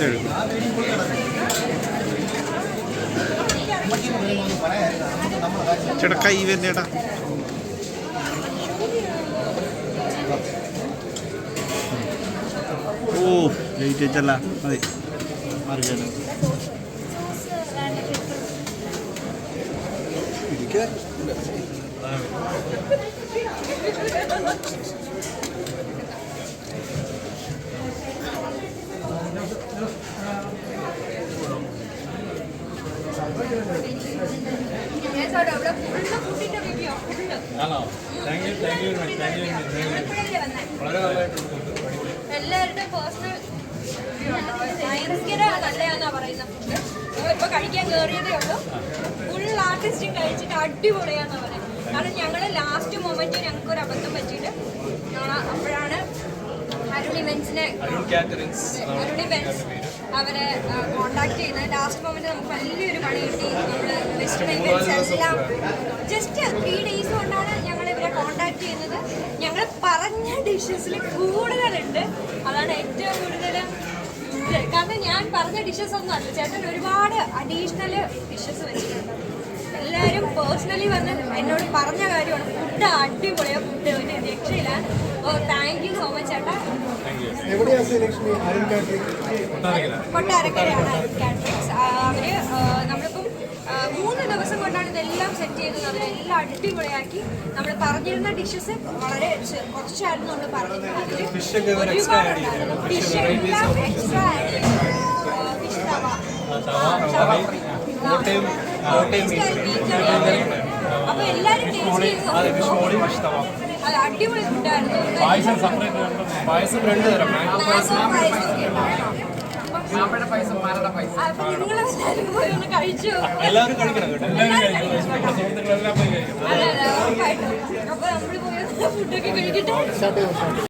എടുക്കും ചേട്ടാ കൈ വരുന്ന ഓ ലൈറ്റ് വെച്ചല്ല. മതി. മാറി ചേട്ടാ. ആണോ? Thank you thank you thank you എപ്പോഴല്ലേ വന്നേ വളരെ നല്ലതായിട്ടുണ്ട് എല്ലാവരുടെയും പേഴ്സണൽ ഭയങ്കര നല്ലതാന്നാ പറയുന്ന ഫുഡ് ഇപ്പൊ കഴിക്കാൻ കയറിയതേ ഉള്ളൂ. ഫുൾ ആർട്ടിസ്റ്റും കഴിച്ചിട്ട് അടിപൊളിയാന്നാ പറയുന്നത്. കാരണം ഞങ്ങൾ ലാസ്റ്റ് മൊമെന്റ് ഞങ്ങൾക്ക് ഒരു അബദ്ധം പറ്റിയിട്ട് ഞങ്ങൾ അപ്പോഴാണ് അരുൺ ഇവന്റ്സിനെ അരുൺ ഇവന്റ്സ് അവരെ കോണ്ടാക്ട് ചെയ്യുന്നത്. ലാസ്റ്റ് മൊമെന്റ് നമുക്ക് വലിയൊരു പണി കിട്ടി നമ്മൾ വെസ്റ്റേൺ ഇവന്റ്സ് എല്ലാം ജസ്റ്റ് ത്രീ ഡേയ്സ് കൊണ്ടാണ് ഞങ്ങൾ ഇവരെ കോണ്ടാക്ട് ചെയ്യുന്നത്. ഞങ്ങൾ പറഞ്ഞ ഡിഷസിൽ കൂടുതലുണ്ട്. അതാണ് ഏറ്റവും കൂടുതൽ കാരണം ഞാൻ പറഞ്ഞ ഡിഷസ് ഒന്നും അല്ല. ചേട്ടൻ ഒരുപാട് അഡീഷണൽ ഡിഷസ് വെച്ചിട്ടുണ്ട്. എല്ലാവരും പേഴ്സണലി വന്ന് എന്നോട് പറഞ്ഞ കാര്യമാണ്. ഫുഡ് അടിപൊളിയാ. ഫുഡ് ഒരു രക്ഷയില്ല. Oh thank you so much ചേട്ടാ. കൊട്ടാരക്കരയാണ് അവർ ദിവസം സെറ്റ് ചെയ്ത് ചെയ്തത് അവരെല്ലാം അടിപൊളിയാക്കി നമ്മൾ പറഞ്ഞിരുന്ന ഡിഷസ് വളരെ കുറച്ചായിരുന്നു നമ്മൾ പറഞ്ഞിരുന്നത്. എല്ലാം എക്സ്ട്രാ ആഡ് ചെയ്തു. ഫിഷ് തവ. അപ്പൊ എല്ലാരും ടേസ്റ്റ് ചെയ്ത്. അടിപൊളി ഫുഡായിരുന്നു പായസം സെപ്പറേറ്റ് പായസം രണ്ട് തരം മാംഗോ പായസം അപ്പൊ നിങ്ങൾ എല്ലാവരും കഴിക്കണം കേട്ടോ. എല്ലാവരും കഴിക്കണം. അപ്പൊ നമ്മൾ പോയി ഫുഡൊക്കെ കഴിക്കട്ടെ?